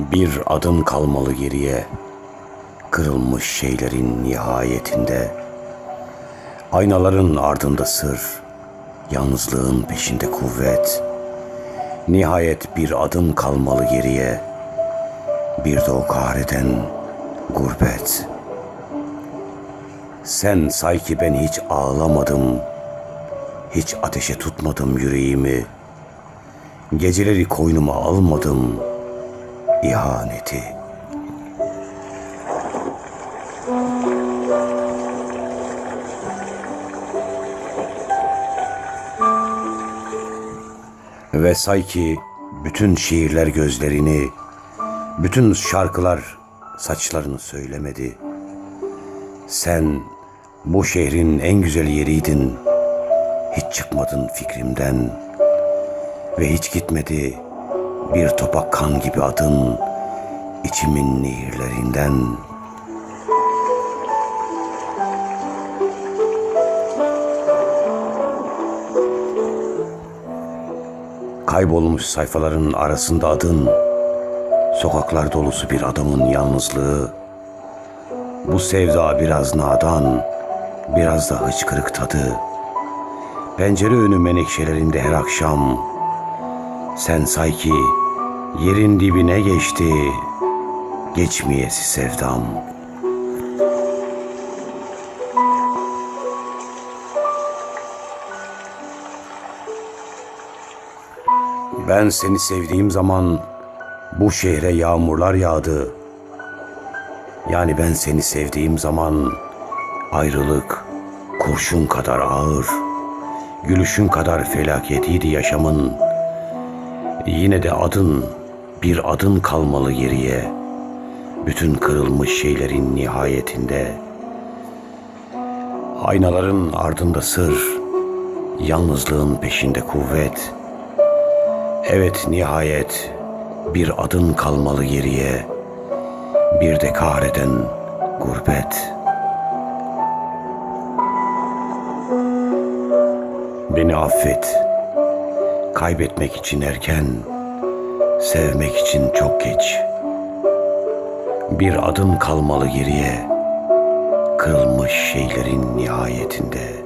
Bir adım kalmalı geriye, kırılmış şeylerin nihayetinde. Aynaların ardında sır, yalnızlığın peşinde kuvvet. Nihayet bir adım kalmalı geriye, bir de o kahreden gurbet. Sen say ki ben hiç ağlamadım, hiç ateşe tutmadım yüreğimi. Geceleri koynuma almadım, ihaneti. Ve say ki bütün şiirler gözlerini, bütün şarkılar saçlarını söylemedi. Sen bu şehrin en güzel yeriydin. Hiç çıkmadın fikrimden ve hiç gitmedi bir topak kan gibi adın içimin nehirlerinden. Kaybolmuş sayfaların arasında adın, sokaklar dolusu bir adamın yalnızlığı. Bu sevda biraz nadan, biraz da hıçkırık tadı. Pencere önü menekşelerinde her akşam, sen say ki yerin dibine geçti, geçmeyesi sevdam. Ben seni sevdiğim zaman bu şehre yağmurlar yağdı. Yani ben seni sevdiğim zaman ayrılık kurşun kadar ağır, gülüşün kadar felaketiydi yaşamın. Yine de adın bir adın kalmalı geriye. Bütün kırılmış şeylerin nihayetinde. Aynaların ardında sır, yalnızlığın peşinde kuvvet. Evet nihayet bir adın kalmalı geriye. Bir de kahreden gurbet. Beni affet. Kaybetmek için erken, sevmek için çok geç. Bir adım kalmalı geriye, kırılmış şeylerin nihayetinde.''